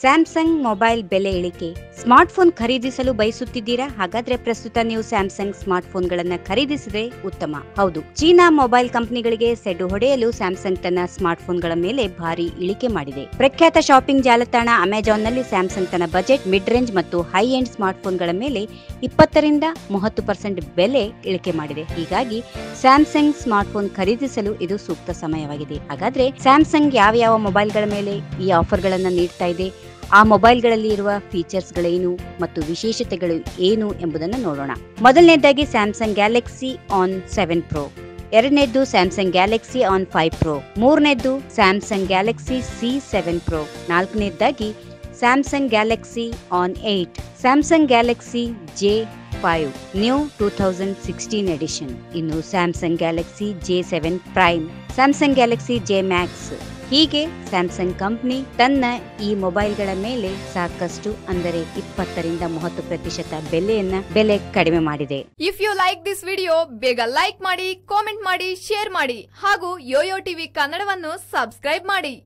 Samsung mobile ಬೆಲೆ ಇಳಿಕೆ. Smartphone ಖರೀದಿಸಲು ಬಯಸುತ್ತಿದ್ದೀರಾ? ಹಾಗಾದ್ರೆ ಪ್ರಸ್ತುತ ನೀವು ಸ್ಯಾಮ್ಸಂಗ್ ಸ್ಮಾರ್ಟ್ಫೋನ್ಗಳನ್ನ ಖರೀದಿಸಿದ್ರೆ ಉತ್ತಮ. ಹೌದು. ಚೀನಾ ಮೊಬೈಲ್ ಕಂಪನಿಗಳಿಗೆ ಸೆಡ್ಡು ಹೊಡೆಯಲು ಸ್ಯಾಮ್ಸಂಗ್ ತನ್ನ ಸ್ಮಾರ್ಟ್ಫೋನ್ಗಳ ಮೇಲೆ ಭಾರಿ ಇಳಿಕೆ ಮಾಡಿದೆ. ಪ್ರಖ್ಯಾತ ಶಾಪಿಂಗ್ ಜಾಲತಾಣ ಅಮೆಜಾನ್ನಲ್ಲಿ ಸ್ಯಾಮ್ಸಂಗ್ ತನ್ನ ಬಜೆಟ್ ಮಿಡ್ ರೇಂಜ್ ಮತ್ತು ಹೈ ಎಂಡ್ ಸ್ಮಾರ್ಟ್ಫೋನ್ಗಳ ಮೇಲೆ ಇಪ್ಪತ್ತರಿಂದ ಮೂವತ್ತು ಪರ್ಸೆಂಟ್ ಬೆಲೆ ಇಳಿಕೆ ಮಾಡಿದೆ. ಹೀಗಾಗಿ ಸ್ಯಾಮ್ಸಂಗ್ ಸ್ಮಾರ್ಟ್ಫೋನ್ ಖರೀದಿಸಲು ಇದು ಸೂಕ್ತ ಸಮಯವಾಗಿದೆ. ಹಾಗಾದ್ರೆ ಸ್ಯಾಮ್ಸಂಗ್ ಯಾವ ಯಾವ ಮೊಬೈಲ್ಗಳ ಮೇಲೆ ಈ ಆಫರ್ಗಳನ್ನು ನೀಡ್ತಾ ಇದೆ? ಆ ಮೊಬೈಲ್ಗಳಲ್ಲಿ ಇರುವ ಫೀಚರ್ಸ್ಗಳೇನು ಮತ್ತು ವಿಶೇಷತೆಗಳು ಏನು ಎಂಬುದನ್ನು ನೋಡೋಣ. ಮೊದಲನೇದಾಗಿ Samsung Galaxy On seven Pro, ಎರಡನೇದ್ದು Samsung Galaxy On five Pro, ಮೂರನೇದ್ದು Samsung Galaxy C seven Pro, ನಾಲ್ಕನೇದಾಗಿ Samsung Galaxy On eight, Samsung Galaxy J five, new two thousand sixteen edition. ಇನ್ನು Samsung Galaxy J seven Prime, Samsung Galaxy J Max. ಹೀಗೆ Samsung company ತನ್ನ ಈ ಮೊಬೈಲ್ಗಳ ಮೇಲೆ ಸಾಕಷ್ಟು ಅಂದರೆ ಇಪ್ಪತ್ತರಿಂದ ಮೂವತ್ತು ಪ್ರತಿಶತ ಬೆಲೆಯನ್ನ ಬೆಲೆ ಕಡಿಮೆ ಮಾಡಿದೆ. If you like this video ಬೇಗ ಲೈಕ್ ಮಾಡಿ ಕಾಮೆಂಟ್ ಮಾಡಿ ಶೇರ್ ಮಾಡಿ ಹಾಗೂ ಯೋಯೋ ಟಿವಿ ಕನ್ನಡವನ್ನು ಸಬ್ಸ್ಕ್ರೈಬ್ ಮಾಡಿ.